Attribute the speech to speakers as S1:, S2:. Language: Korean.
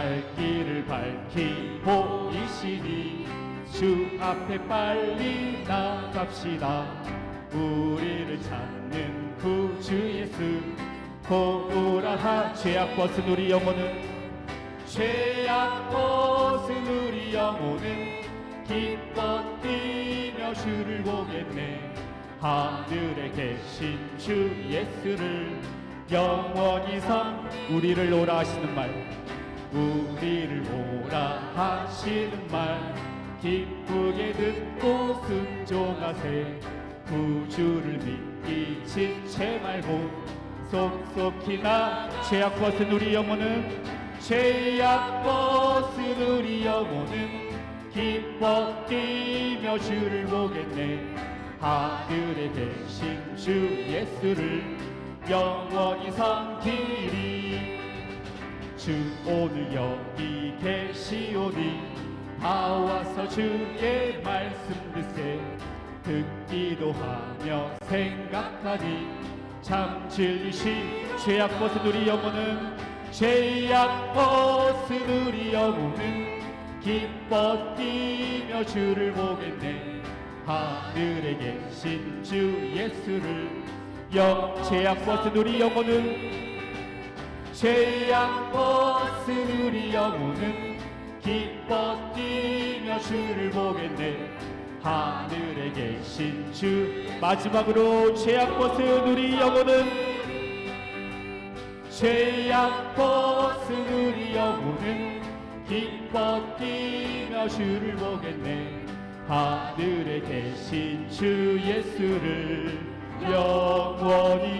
S1: 갈 길을 밝히 보이시니 주 앞에 빨리 나갑시다. 우리를 찾는 구주 예수 고우라 하 죄악 벗은 우리 영혼은 죄악 벗은 우리 영혼은 기뻐 뛰며 주를 보겠네. 하늘에 계신 주 예수를 영원히 섬 우리를 오라 하시는 말 우리를 오라 하시는 말. 기쁘게 듣고 순종하세. 구주를 믿기 지체 말고 속속히 나 죄악 벗은 우리 영혼은 죄악 벗은 우리 영혼은 기뻐 뛰며 주를 보겠네. 하늘에 계신 주 예수를 영원히 섬기리 주 오늘 여기 계시오니 다 와서 주의 말씀 듣세 듣기도 하며 생각하니 참 진리시 죄악 벗은 우리 영혼은 죄악 벗은 우리 영혼은 기뻐 뛰며 주를 보겠네. 하늘에 계신 주 예수를 영 죄악 벗은 우리 영혼은 죄악 벗은 우리 영혼은 기뻐 뛰며 주를 보겠네. 하늘에 계신 주. 마지막으로 죄악 벗은 우리 영혼은 죄악 벗은 우리 영혼은 기뻐 뛰며 주를 보겠네. 하늘에 계신 주 예수를 영원히